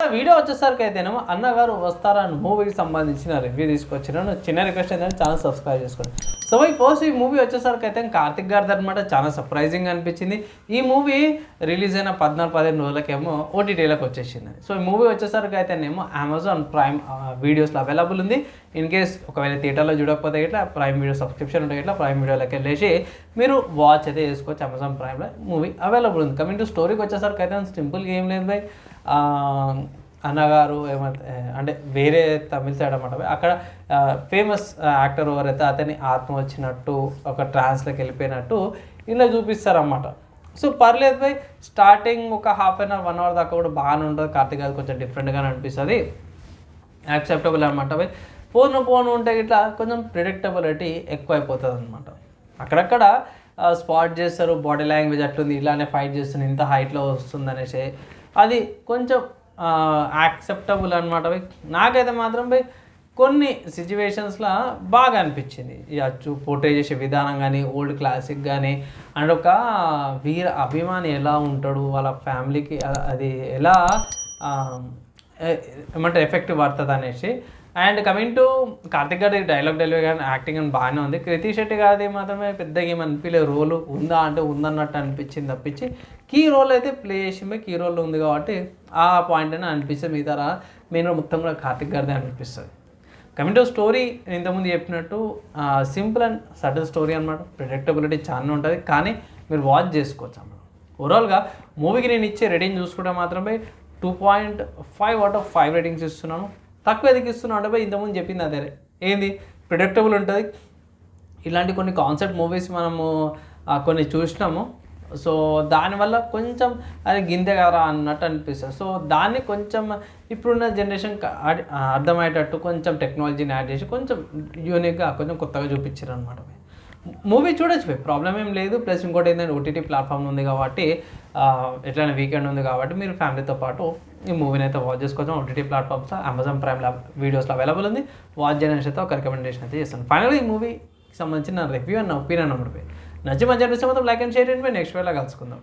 Video వచ్చేసరికి అయితేనేమో అన్నగారు వస్తారా అని మూవీకి సంబంధించిన రివ్యూ తీసుకొచ్చినాను చిన్న రిక్వెస్ట్ ఏంటంటే ఛానల్ సబ్స్క్రైబ్ చేసుకోండి. సో ఈ ఫస్ట్ ఈ మూవీ వచ్చేసరికి అయితే కార్తిక్ గారిది అనమాట చాలా సర్ప్రైజింగ్ అనిపించింది. ఈ మూవీ రిలీజ్ అయిన పద్నాలుగు పదిహేను రోజులకేమో ఓటీటీలోకి వచ్చేసింది. సో ఈ మూవీ వచ్చేసరికి అయితేనేమో అమెజాన్ ప్రైమ్ వీడియోస్లో అవైలబుల్ ఉంది. ఇన్ కేస్ ఒకవేళ థియేటర్లో చూడకపోతే ఇట్లా ప్రైమ్ వీడియో సబ్స్క్రిప్షన్ ఉంటే ఇట్లా ప్రైమ్ వీడియోలోకి వెళ్ళేసి మీరు వాచ్ అయితే చేసుకోవచ్చు అమెజాన్ ప్రైమ్లో మూవీ అవైలబుల్ ఉంది. కమింగ్ టు స్టోరీకి వచ్చేసరికి అయితే సింపుల్గా ఏం లేదు బై అన్నగారు ఏమంటే అంటే వేరే తమిళ సైడ్ అనమాట అక్కడ ఫేమస్ యాక్టర్ ఎవరైతే అతని ఆత్మ వచ్చినట్టు ఒక ట్రాన్స్లోకి వెళ్ళిపోయినట్టు ఇలా చూపిస్తారన్నమాట. సో పర్లేదు బై స్టార్టింగ్ ఒక half an hour one hour దాకా కూడా బాగానే ఉంటుంది. కార్తీక్ గారు కొంచెం డిఫరెంట్గానే అనిపిస్తుంది. యాక్సెప్టబుల్ అనమాట బై పోను పోను ఉంటే ఇట్లా కొంచెం ప్రిడిక్టబిలిటీ ఎక్కువ అయిపోతుంది అనమాట అక్కడక్కడ స్పాట్ చేస్తారు బాడీ లాంగ్వేజ్ అట్లుంది ఇలానే ఫైట్ చేస్తుంది ఇంత హైట్లో వస్తుంది అనేసి అది కొంచెం యాక్సెప్టబుల్ అనమాట బై నాకైతే మాత్రం బై కొన్ని సిచ్యువేషన్స్లో బాగా అనిపించింది. ఈ అచ్చు పోర్ట్రే చేసే విధానం కానీ ఓల్డ్ క్లాసిక్ కానీ అండ్ ఒక వీర అభిమాని ఎలా ఉంటాడు వాళ్ళ ఫ్యామిలీకి అది ఎలా ఏమంటే ఎఫెక్ట్ పడుతుంది అనేసి అండ్ కమింగ్ టు కార్తిక్ గారి డైలాగ్ డెలివరీ కానీ యాక్టింగ్ అని బాగానే ఉంది. క్రితి శెట్టి గారిది మాత్రమే పెద్దగా ఏమి అనిపించలేదు రోల్ ఉందా అంటే ఉందన్నట్టు అనిపించింది తప్పించి కీ రోల్ అయితే ప్లే చేసింది కీ రోల్ ఉంది కాబట్టి ఆ పాయింట్ అని అనిపిస్తుంది. మిగతా మెయిన్ మొత్తం కూడా కార్తిక్ గారిదే అనిపిస్తుంది. కమింగ్ టు స్టోరీ నేను ఇంతకుముందు చెప్పినట్టు సింపుల్ అండ్ సడన్ స్టోరీ అనమాట ప్రిడిక్టబిలిటీ చాలా ఉంటుంది. కానీ మీరు వాచ్ చేసుకోవచ్చు అన్నమాట. ఓవరాల్గా మూవీకి నేను ఇచ్చే రేటింగ్ చూసుకుంటే మాత్రమే two point five out of five ratings ఇస్తున్నాను. తక్కువ ఎందుకు ఇస్తున్నాను అంటే ఇంతకుముందు చెప్పింది అదే ఏంది? ప్రిడిక్టబుల్ ఉంటుంది. ఇలాంటి కొన్ని కాన్సెప్ట్ మూవీస్ మనము కొన్ని చూసినాము. సో దానివల్ల కొంచెం అది గింతె కదా అన్నట్టు అనిపిస్తుంది. సో దాన్ని కొంచెం ఇప్పుడున్న జనరేషన్ అర్థమయ్యేటట్టు కొంచెం టెక్నాలజీని యాడ్ చేసి కొంచెం యూనిక్గా కొంచెం కొత్తగా చూపించారు అనమాట మూవీ చూడొచ్చు ప్రాబ్లం ఏం లేదు. ప్లస్ ఇంకోటి ఏంటంటే ఓటీటీ ప్లాట్ఫామ్ ఉంది కాబట్టి ఎట్లయినా వీకెండ్ ఉంది కాబట్టి మీరు ఫ్యామిలీతో పాటు ఈ మూవీని అయితే వాచ్ చేసుకోవచ్చు. ఓటీటీ ప్లాట్ఫామ్స్ అమెజాన్ ప్రైమ్ వీడియోస్లో అవైలబుల్ ఉంది. వాచ్ చేయడానికి అయితే ఒక రికమెండేషన్ అయితే చేస్తాను. ఫైనల్గా ఈ మూవీకి సంబంధించిన రివ్యూ అండ్ ఒపీనియన్ అన్నమాట. నచ్చి మంచి అనిపిస్తే మొత్తం లైక్ అండ్ షేర్ చేయండి. నెక్స్ట్ వేళ కలుసుకుందాం.